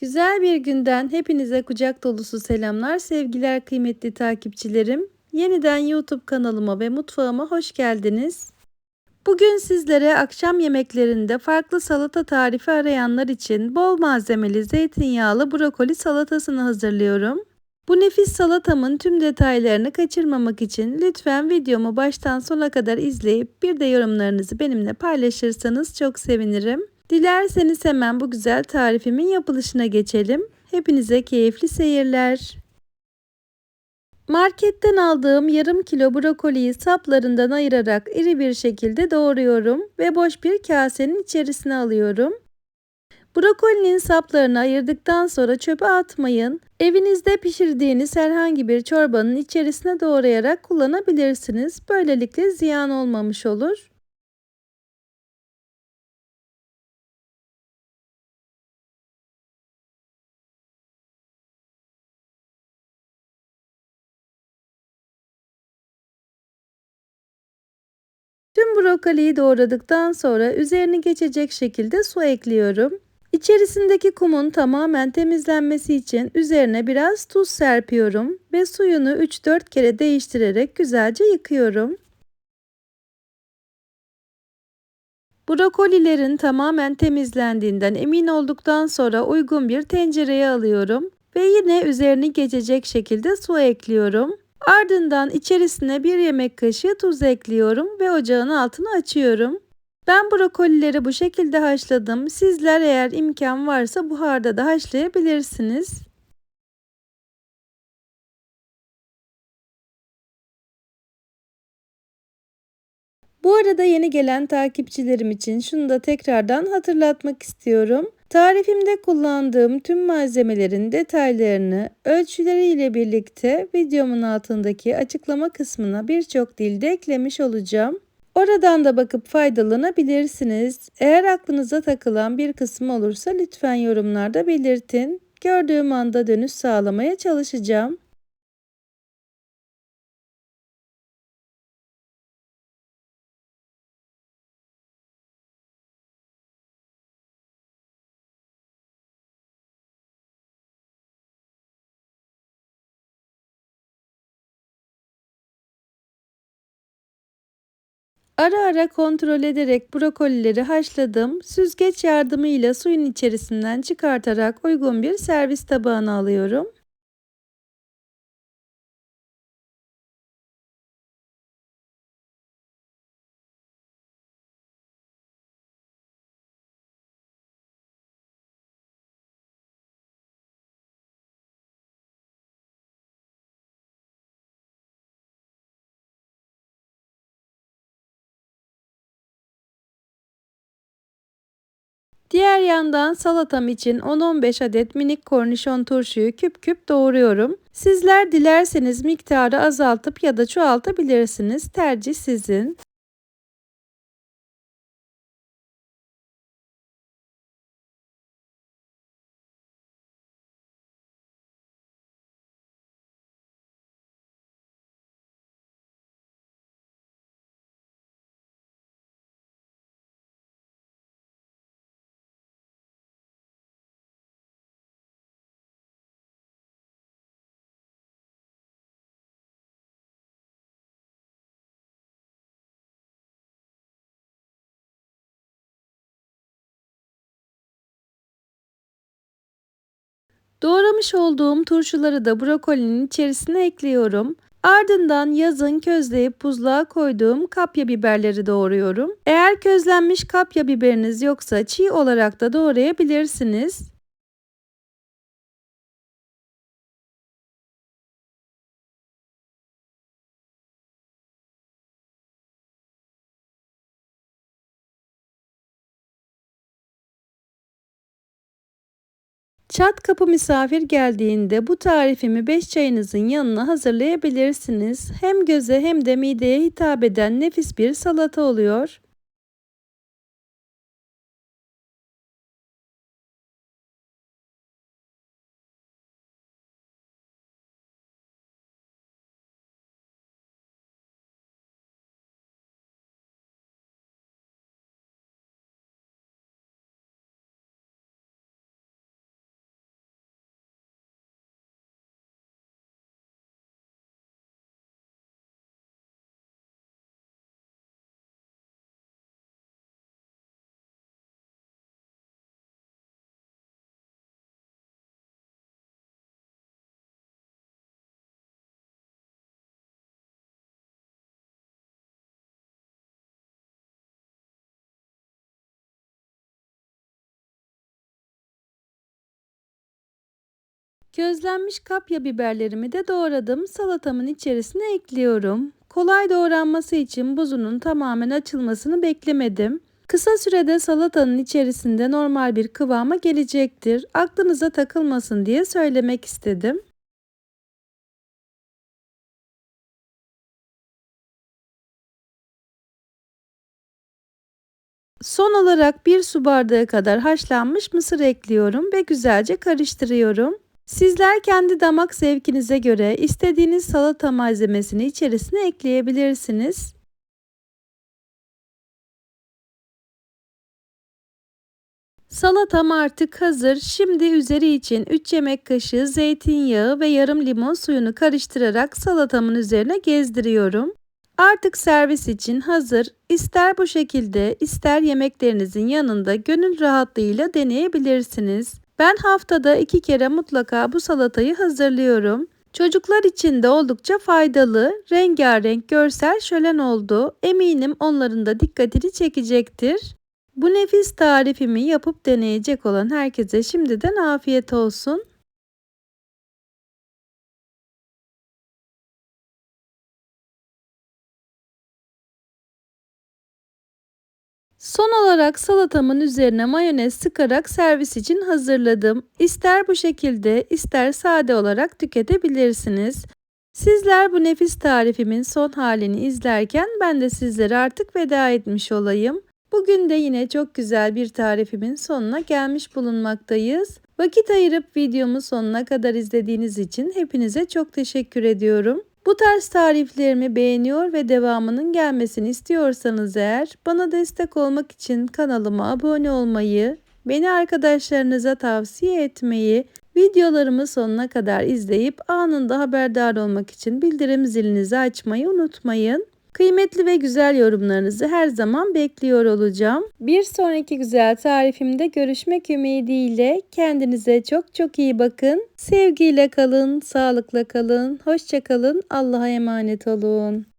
Güzel bir günden hepinize kucak dolusu selamlar, sevgiler kıymetli takipçilerim. Yeniden YouTube kanalıma ve mutfağıma hoş geldiniz. Bugün sizlere akşam yemeklerinde farklı salata tarifi arayanlar için bol malzemeli zeytinyağlı brokoli salatasını hazırlıyorum. Bu nefis salatamın tüm detaylarını kaçırmamak için lütfen videomu baştan sona kadar izleyip bir de yorumlarınızı benimle paylaşırsanız çok sevinirim. Dilerseniz hemen bu güzel tarifimin yapılışına geçelim. Hepinize keyifli seyirler. Marketten aldığım yarım kilo brokoliyi saplarından ayırarak iri bir şekilde doğruyorum ve boş bir kasenin içerisine alıyorum. Brokolinin saplarını ayırdıktan sonra çöpe atmayın. Evinizde pişirdiğiniz herhangi bir çorbanın içerisine doğrayarak kullanabilirsiniz. Böylelikle ziyan olmamış olur. Brokoliyi doğradıktan sonra üzerini geçecek şekilde su ekliyorum. İçerisindeki kumun tamamen temizlenmesi için üzerine biraz tuz serpiyorum ve suyunu 3-4 kere değiştirerek güzelce yıkıyorum. Brokolilerin tamamen temizlendiğinden emin olduktan sonra uygun bir tencereye alıyorum ve yine üzerini geçecek şekilde su ekliyorum. Ardından içerisine bir yemek kaşığı tuz ekliyorum ve ocağın altını açıyorum. Ben brokolileri bu şekilde haşladım. Sizler eğer imkan varsa buharda da haşlayabilirsiniz. Bu arada yeni gelen takipçilerim için şunu da tekrardan hatırlatmak istiyorum. Tarifimde kullandığım tüm malzemelerin detaylarını ölçüleriyle birlikte videomun altındaki açıklama kısmına birçok dilde eklemiş olacağım. Oradan da bakıp faydalanabilirsiniz. Eğer aklınıza takılan bir kısım olursa lütfen yorumlarda belirtin. Gördüğüm anda dönüş sağlamaya çalışacağım. Ara ara kontrol ederek brokolileri haşladım. Süzgeç yardımıyla suyun içerisinden çıkartarak uygun bir servis tabağına alıyorum. Diğer yandan salatam için 10-15 adet minik kornişon turşuyu küp küp doğruyorum. Sizler dilerseniz miktarı azaltıp ya da çoğaltabilirsiniz. Tercih sizin. Doğramış olduğum turşuları da brokolinin içerisine ekliyorum. Ardından yazın közleyip buzluğa koyduğum kapya biberleri doğruyorum. Eğer közlenmiş kapya biberiniz yoksa çiğ olarak da doğrayabilirsiniz. Çat kapı misafir geldiğinde bu tarifimi 5 çayınızın yanına hazırlayabilirsiniz. Hem göze hem de mideye hitap eden nefis bir salata oluyor. Közlenmiş kapya biberlerimi de doğradım. Salatamın içerisine ekliyorum. Kolay doğranması için buzunun tamamen açılmasını beklemedim. Kısa sürede salatanın içerisinde normal bir kıvama gelecektir. Aklınıza takılmasın diye söylemek istedim. Son olarak bir su bardağı kadar haşlanmış mısır ekliyorum ve güzelce karıştırıyorum. Sizler kendi damak zevkinize göre istediğiniz salata malzemesini içerisine ekleyebilirsiniz. Salatam artık hazır. Şimdi üzeri için 3 yemek kaşığı zeytinyağı ve yarım limon suyunu karıştırarak salatamın üzerine gezdiriyorum. Artık servis için hazır. İster bu şekilde ister yemeklerinizin yanında gönül rahatlığıyla deneyebilirsiniz. Ben haftada iki kere mutlaka bu salatayı hazırlıyorum. Çocuklar için de oldukça faydalı, rengarenk görsel şölen oldu. Eminim onların da dikkatini çekecektir. Bu nefis tarifimi yapıp deneyecek olan herkese şimdiden afiyet olsun. Son olarak salatamın üzerine mayonez sıkarak servis için hazırladım. İster bu şekilde ister sade olarak tüketebilirsiniz. Sizler bu nefis tarifimin son halini izlerken ben de sizlere artık veda etmiş olayım. Bugün de yine çok güzel bir tarifimin sonuna gelmiş bulunmaktayız. Vakit ayırıp videomu sonuna kadar izlediğiniz için hepinize çok teşekkür ediyorum. Bu tarz tariflerimi beğeniyor ve devamının gelmesini istiyorsanız eğer bana destek olmak için kanalıma abone olmayı, beni arkadaşlarınıza tavsiye etmeyi, videolarımı sonuna kadar izleyip anında haberdar olmak için bildirim zilinizi açmayı unutmayın. Kıymetli ve güzel yorumlarınızı her zaman bekliyor olacağım. Bir sonraki güzel tarifimde görüşmek ümidiyle kendinize çok çok iyi bakın. Sevgiyle kalın, sağlıkla kalın, hoşça kalın, Allah'a emanet olun.